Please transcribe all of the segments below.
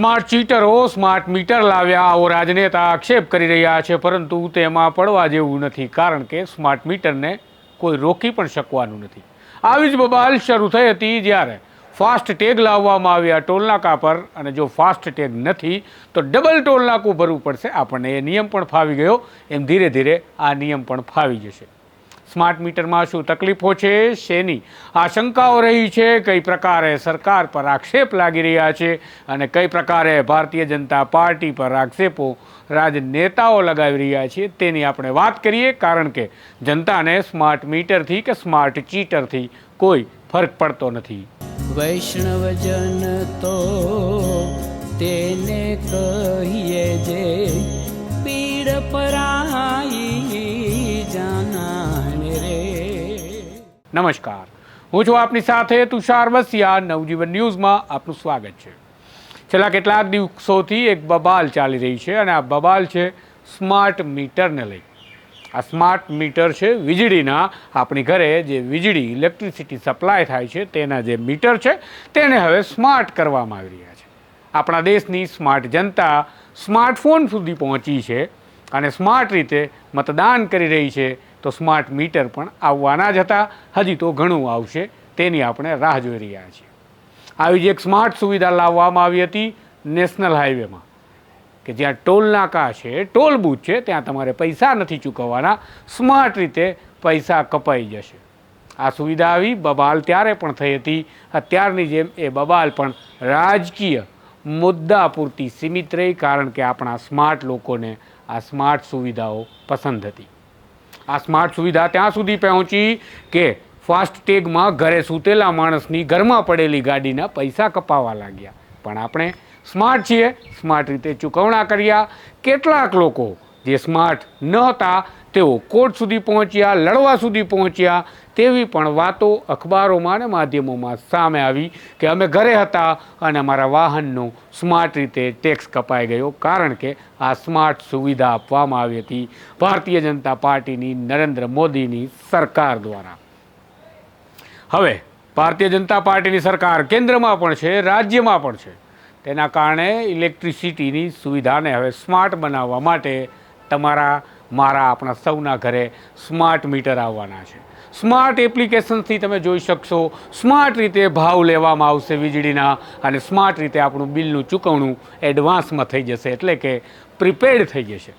Smart ચીટરો, smart meter લાવ્યા આવો રાજનેતા આક્ષેપ કરી રહ્યા છે, પરંતુ તેમાં પડવા જેવું નથી, કારણ કે સ્માર્ટ મીટરને કોઈ રોકી પણ શકવાનું નથી. આવી જ બબાલ શરૂ થઈ હતી જ્યારે ફાસ્ટ ટેગ લાવવામાં આવ્યા ટોલનાકા પર, અને જો ફાસ્ટ ટેગ નથી, તો ડબલ ટોલનાકું ભરવું પડશે. આપણને એ નિયમ પણ ફાવી ગયો. એમ ધીરે ધીરે આ નિયમ પણ ફાવી જશે. સ્માર્ટ મીટરમાં શું તકલીફો છે, શેની આશંકાઓ રહી છે, કઈ પ્રકારે સરકાર પર આક્ષેપ લાગી રહ્યા છે અને કઈ પ્રકારે ભારતીય જનતા પાર્ટી પર આક્ષેપો રાજનેતાઓ લગાવી રહ્યા છે તેની આપણે વાત કરીએ, કારણ કે જનતાને સ્માર્ટ મીટરથી કે સ્માર્ટ ચીટરથી કોઈ ફરક પડતો નથી. વૈષ્ણવજન તો તેને કહીએ જે પીડ પરાઈ નમસ્કાર. હું છું આપની સાથે તુષાર વસિયા. નવજીવન ન્યૂઝમાં આપનું સ્વાગત છે. છેલ્લા કેટલાક દિવસોથી એક બબાલ ચાલી રહી છે અને આ બબાલ છે સ્માર્ટ મીટરને લઈ. આ સ્માર્ટ મીટર છે વીજળીના આપણી ઘરે જે વીજળી, ઇલેક્ટ્રિસિટી સપ્લાય થાય છે તેના જે મીટર છે તેને હવે સ્માર્ટ કરવામાં આવી રહ્યા છે. આપણા દેશની સ્માર્ટ જનતા સ્માર્ટફોન સુધી પહોંચી છે અને સ્માર્ટ રીતે મતદાન કરી રહી છે તો સ્માર્ટ મીટર પણ આવવાના જ હતા. હજી તો ઘણું આવશે. તેની આપણે રાહ જોઈ રહ્યા છીએ. આવી જ એક સ્માર્ટ સુવિધા લાવવામાં આવી હતી નેશનલ હાઈવેમાં, કે જ્યાં ટોલ નાકા છે, ટોલ બૂથ છે, ત્યાં તમારે પૈસા નથી ચૂકવવાના. સ્માર્ટ રીતે પૈસા કપાઈ જશે. આ સુવિધા આવી, બબાલ ત્યારે પણ થઈ હતી. અત્યારની જેમ એ બબાલ પણ રાજકીય મુદ્દા પૂરતી સીમિત રહી, કારણ કે આપણા સ્માર્ટ લોકોને આ સ્માર્ટ સુવિધાઓ પસંદ હતી. આ સ્માર્ટ સુવિધા ત્યાં સુધી પહોંચી કે ફાસ્ટ ટેગમાં ઘરે સૂતેલા માણસની ઘરમાં પડેલી ગાડીના પૈસા કપાવા લાગ્યા. પણ આપણે સ્માર્ટ છીએ, સ્માર્ટ રીતે ચૂકવણા કર્યા. કેટલાક લોકો જે સ્માર્ટ ન હતા તેઓ કોર્ટ સુધી પહોંચ્યા, લડવા સુધી પહોંચ્યા તેવી પણ વાતો અખબારોમાં અને માધ્યમોમાં સામે આવી કે અમે ઘરે હતા અને અમારા વાહનનો સ્માર્ટ રીતે ટેક્સ કપાઈ ગયો કારણ કે આ સ્માર્ટ સુવિધા આપવામાં આવી હતી ભારતીય જનતા પાર્ટીની નરેન્દ્ર મોદીની સરકાર દ્વારા. હવે, ભારતીય જનતા પાર્ટીની સરકાર કેન્દ્રમાં પણ છે, રાજ્યમાં પણ છે. તેના કારણે ઇલેક્ટ્રિસિટીની સુવિધાને હવે સ્માર્ટ બનાવવા માટે તમારા મારા આપણા સૌના ઘરે સ્માર્ટ મીટર આવવાના છે. સ્માર્ટ એપ્લિકેશન્સથી તમે જોઈ શકશો, સ્માર્ટ રીતે ભાવ લેવામાં આવશે વીજળીના અને સ્માર્ટ રીતે આપણું બિલનું ચૂકવણું એડવાન્સમાં થઈ જશે, એટલે કે પ્રીપેડ થઈ જશે.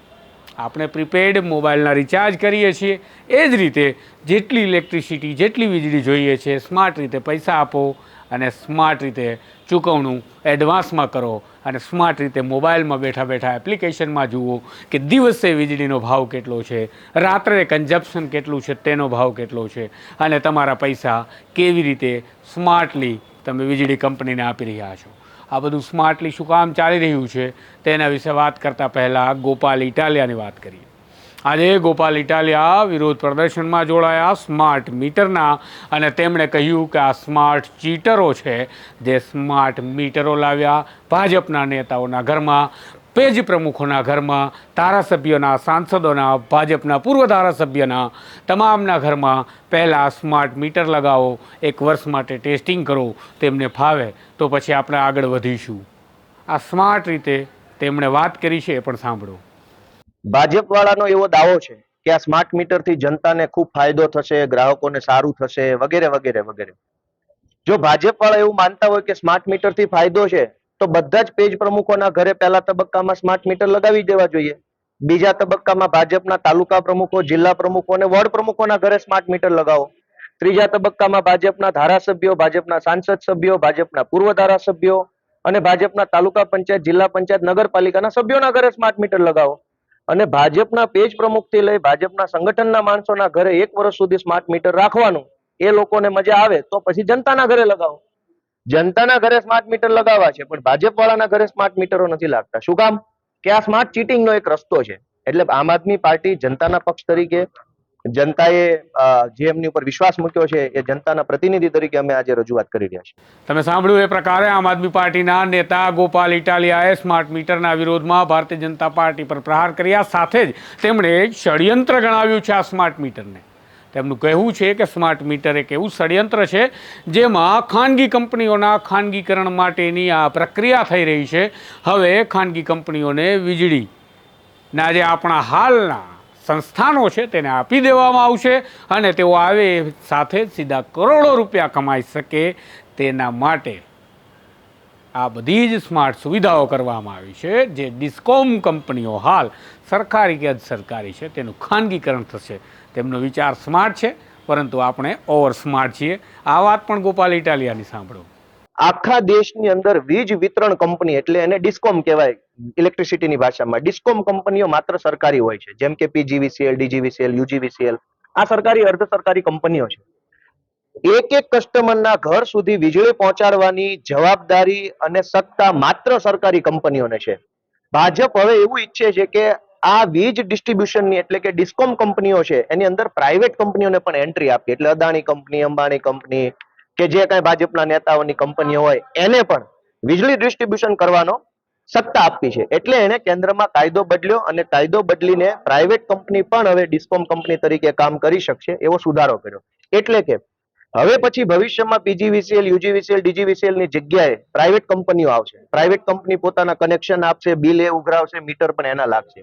આપણે પ્રીપેડ મોબાઈલના રિચાર્જ કરીએ છીએ, એ જ રીતે જેટલી ઇલેક્ટ્રિસિટી, જેટલી વીજળી જોઈએ છે, સ્માર્ટ રીતે પૈસા આપો અને સ્માર્ટ રીતે ચૂકવણું એડવાન્સમાં કરો અને સ્માર્ટ રીતે મોબાઈલમાં બેઠા બેઠા એપ્લિકેશનમાં જુઓ કે દિવસે વીજળીનો ભાવ કેટલો છે, રાત્રે કન્ઝપ્શન કેટલું છે, તેનો ભાવ કેટલો છે, અને તમારા પૈસા કેવી રીતે સ્માર્ટલી તમે વીજળી કંપનીને આપી રહ્યા છો. આ બધું સ્માર્ટલી શું કામ ચાલી રહ્યું છે, તેના વિશે વાત કરતાં પહેલાં ગોપાલ ઇટાલિયાની વાત કરીએ. આજે ગોપાલ ઇટાલિયા વિરોધ પ્રદર્શનમાં જોડાયા સ્માર્ટ મીટરના અને તેમણે કહ્યું કે આ સ્માર્ટ ચીટરો છે. જે સ્માર્ટ મીટરો લાવ્યા ભાજપના નેતાઓના ઘરમાં, પેજ પ્રમુખોના ઘરમાં, ધારાસભ્યોના સાંસદોના, ભાજપના પૂર્વ ધારાસભ્યના તમામના ઘરમાં પહેલાં સ્માર્ટ મીટર લગાવો, એક વર્ષ માટે ટેસ્ટિંગ કરો, તેમને ફાવે તો પછી આપણે આગળ વધીશું. આ સ્માર્ટ રીતે તેમણે વાત કરી છે એ પણ સાંભળો. ભાજપ વાળાનો એવો દાવો છે કે આ સ્માર્ટ મીટરથી જનતાને ખૂબ ફાયદો થશે, ગ્રાહકોને સારું થશે, વગેરે વગેરે વગેરે. જો ભાજપ વાળા એવું માનતા હોય કે સ્માર્ટ મીટરથી ફાયદો છે, તો બધા જ પેજ પ્રમુખોના ઘરે પહેલા તબક્કામાં સ્માર્ટ મીટર લગાવી દેવા જોઈએ. બીજા તબક્કામાં ભાજપના તાલુકા પ્રમુખો, જિલ્લા પ્રમુખો અને વોર્ડ પ્રમુખોના ઘરે સ્માર્ટ મીટર લગાવો. ત્રીજા તબક્કામાં ભાજપના ધારાસભ્યો, ભાજપના સાંસદ સભ્યો, ભાજપના પૂર્વ ધારાસભ્યો અને ભાજપના તાલુકા પંચાયત, જિલ્લા પંચાયત, નગરપાલિકાના સભ્યોના ઘરે સ્માર્ટ મીટર લગાવો. અને ભાજપના પેજ પ્રમુખથી લઈ ભાજપના સંગઠનના માણસોના ઘરે એક વર્ષ સુધી સ્માર્ટ મીટર રાખવાનું, એ લોકોને મજા આવે તો પછી જનતાના ઘરે લગાવો. જનતાના ઘરે સ્માર્ટ મીટર લગાવવા છે, પણ ભાજપ વાળાના ઘરે સ્માર્ટ મીટરો નથી લાગતા. શું કામ? કે આ સ્માર્ટ ચીટિંગ નો એક રસ્તો છે. એટલે આમ આદમી પાર્ટી જનતાના પક્ષ તરીકે જનતાએ જે એમની ઉપર વિશ્વાસ મૂક્યો છે, એ જનતાના પ્રતિનિધિ તરીકે અમે આજે રજૂઆત કરી રહ્યા છીએ. તમે સાંભળ્યું એ પ્રકારે આમ આદમી પાર્ટીના નેતા ગોપાલ ઇટાલિયાએ સ્માર્ટ મીટરના વિરોધમાં ભારતીય જનતા પાર્ટી પર પ્રહાર કર્યા. સાથે જ તેમણે ષડયંત્ર ગણાવ્યું છે આ સ્માર્ટ મીટરને. તેમનું કહેવું છે કે સ્માર્ટ મીટર એક એવું ષડયંત્ર છે જેમાં ખાનગી કંપનીઓના ખાનગીકરણ માટેની આ પ્રક્રિયા થઈ રહી છે. હવે ખાનગી કંપનીઓને વીજળીના જે આપણા હાલના સંસ્થાનો છે, તેને આપી દેવામાં આવશે અને તેઓ આવે સાથે સીધા કરોડો રૂપિયા કમાઈ શકે તેના માટે. આ બધી જ સ્માર્ટ સુવિધાઓ કરવામાં આવી છે, જે ડિસ્કોમ કંપનીઓ હાલ સરકારી કે સરકારી છે, તેનું ખાનગીકરણ થશે. તેમનો વિચાર સ્માર્ટ છે, પરંતુ આપણે ઓવર સ્માર્ટ છીએ. આ વાત પણ ગોપાલ ઇટાલિયાની સાંભળો. આખા દેશની અંદર વીજ વિતરણ કંપની એટલે એને ડિસ્કોમ કહેવાય ઇલેક્ટ્રિસિટીની ભાષામાં. ડિસ્કોમ કંપનીઓ માત્ર સરકારી હોય છે. જેમ કે પીજીવીસીએલ, ડીજીવીસીએલ, યુજીવીસીએલ. આ સરકારી, અર્ધ સરકારી કંપનીઓ છે. એક એક કસ્ટમરના ઘર સુધી વીજળી પહોંચાડવાની જવાબદારી અને સત્તા માત્ર સરકારી કંપનીઓને છે. ભાજપ હવે એવું ઈચ્છે છે કે આ વીજ ડિસ્ટ્રીબ્યુશનની એટલે કે ડિસ્કોમ કંપનીઓ છે, એની અંદર પ્રાઇવેટ કંપનીઓને પણ એન્ટ્રી આપી. એટલે અદાણી કંપની, અંબાણી કંપની કે જે કાંઈ ભાજપના નેતાઓની કંપનીઓ હોય, એને પણ વીજળી ડિસ્ટ્રીબ્યુશન કરવાનો સત્તા આપી છે. એટલે એને કેન્દ્રમાં કાયદો બદલ્યો અને કાયદો બદલીને પ્રાઇવેટ કંપની પણ હવે ડિસ્કોમ કંપની તરીકે કામ કરી શકશે એવો સુધારો કર્યો. એટલે કે હવે પછી ભવિષ્યમાં પીજીવીસીએલ, યુજીવીસીએલ ડીજીવીસીએલની જગ્યાએ પ્રાઇવેટ કંપનીઓ આવશે. પ્રાઇવેટ કંપની પોતાના કનેક્શન આપશે બિલ એ ઉઘરાવશે મીટર પણ એના લાગશે.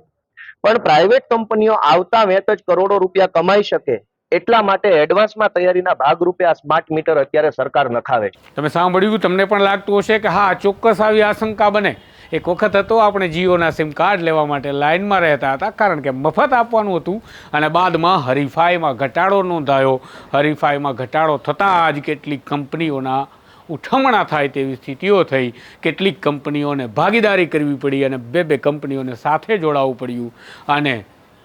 પણ પ્રાઇવેટ કંપનીઓ આવતા વેત જ કરોડો રૂપિયા કમાઈ શકે એટલા માટે એડવાન્સમાં તૈયારીના ભાગરૂપે આ સ્માર્ટ મીટર અત્યારે સરકાર નખાવે છે. તમે સાંભળ્યું તમને પણ લાગતું હશે કે હા, ચોક્કસ આવી આશંકા બને. એક વખત હતો આપણે જીઓના સિમ કાર્ડ લેવા માટે લાઇનમાં રહેતા હતા, કારણ કે મફત આપવાનું હતું અને બાદમાં હરીફાઈમાં ઘટાડો નોંધાયો. હરીફાઈમાં ઘટાડો થતાં આજ કેટલીક કંપનીઓના ઉઠમણા થાય તેવી સ્થિતિઓ થઈ. કેટલીક કંપનીઓને ભાગીદારી કરવી પડી અને બે બે કંપનીઓને સાથે જોડાવવું પડ્યું. અને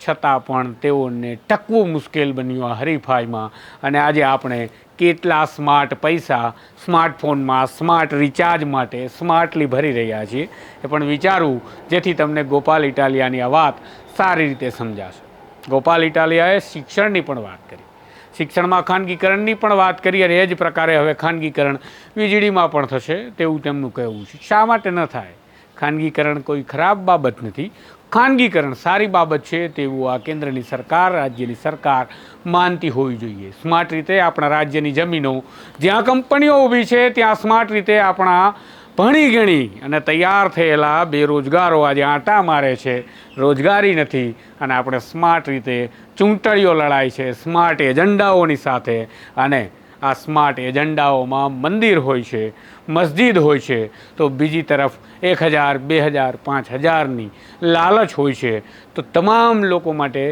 છતાં પણ તેઓને ટકવું મુશ્કેલ બન્યું આ હરીફાઈમાં. અને આજે આપણે કેટલા સ્માર્ટ પૈસા સ્માર્ટફોનમાં, સ્માર્ટ રિચાર્જ માટે સ્માર્ટલી ભરી રહ્યા છીએ એ પણ વિચારવું જેથી તમને ગોપાલ ઇટાલિયાની આ વાત સારી રીતે સમજાશે. ગોપાલ ઇટાલિયાએ શિક્ષણની પણ વાત કરી. શિક્ષણમાં ખાનગીકરણની પણ વાત કરી અને એ જ પ્રકારે હવે ખાનગીકરણ વીજળીમાં પણ થશે તેવું તેમનું કહેવું છે. શા માટે ન થાય? ખાનગીકરણ કોઈ ખરાબ બાબત નથી. ખાનગીકરણ સારી બાબત છે તેવું આ કેન્દ્રની સરકાર, રાજ્યની સરકાર માનતી હોવી જોઈએ. સ્માર્ટ રીતે આપણા રાજ્યની જમીનો, જ્યાં કંપનીઓ ઊભી છે, ત્યાં સ્માર્ટ રીતે આપણા ભણી ગણી અને તૈયાર થયેલા બેરોજગારો આજે આંટા મારે છે. રોજગારી નથી અને આપણે સ્માર્ટ રીતે ચૂંટણીઓ લડાય છે, સ્માર્ટ એજન્ડાઓની સાથે. અને આ સ્માર્ટ એજન્ડાઓમાં મંદિર હોય છે, મસ્જિદ હોય છે, તો બીજી તરફ એક હજાર, બે હજાર, પાંચ હજારની લાલચ હોય છે. તો તમામ લોકો માટે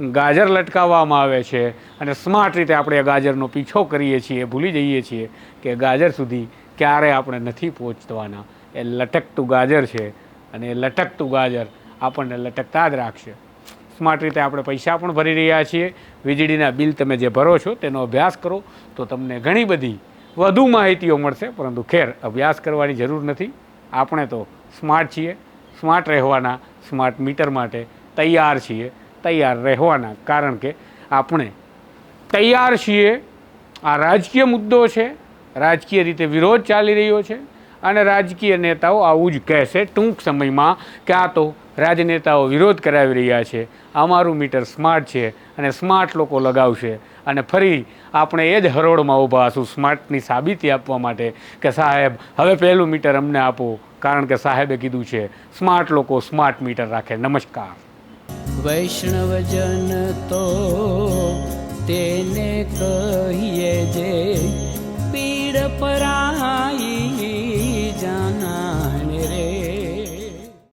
ગાજર લટકાવવામાં આવે છે અને સ્માર્ટ રીતે આપણે ગાજરનો પીછો કરીએ છીએ, ભૂલી જઈએ છીએ કે ગાજર સુધી ક્યારે આપણે નથી પહોંચવાના. એ લટકતું ગાજર છે અને એ લટકતું ગાજર આપણને લટકતા જ રાખશે. સ્માર્ટ રીતે આપણે પૈસા પણ ભરી રહ્યા છીએ. વીજળીના બિલ તમે જે ભરો છો તેનો અભ્યાસ કરો. તો તમને ઘણી બધી વધુ માહિતીઓ મળશે. પરંતુ ખેર, અભ્યાસ કરવાની જરૂર નથી. આપણે તો સ્માર્ટ છીએ. સ્માર્ટ રહેવાના સ્માર્ટ મીટર માટે તૈયાર છીએ. તૈયાર રહેવાના કારણ કે આપણે તૈયાર છીએ. આ રાજકીય મુદ્દો છે. રાજકીય રીતે વિરોધ ચાલી રહ્યો છે. અને રાજકીય નેતાઓ આવું જ કહેશે ટૂંક સમયમાં ક્યાં તો રાજનેતાઓ વિરોધ કરાવી રહ્યા છે. અમારું મીટર સ્માર્ટ છે અને સ્માર્ટ લોકો લગાવશે. અને ફરી આપણે એ જ હરોળમાં ઊભા હશું સ્માર્ટની સાબિતી આપવા માટે કે સાહેબ, હવે પહેલું મીટર અમને આપો. કારણ કે સાહેબે કીધું છે, સ્માર્ટ લોકો સ્માર્ટ મીટર રાખે. નમસ્કાર. વૈષ્ણવજન તો તેને કહીએ જે, પીડ પરાઈ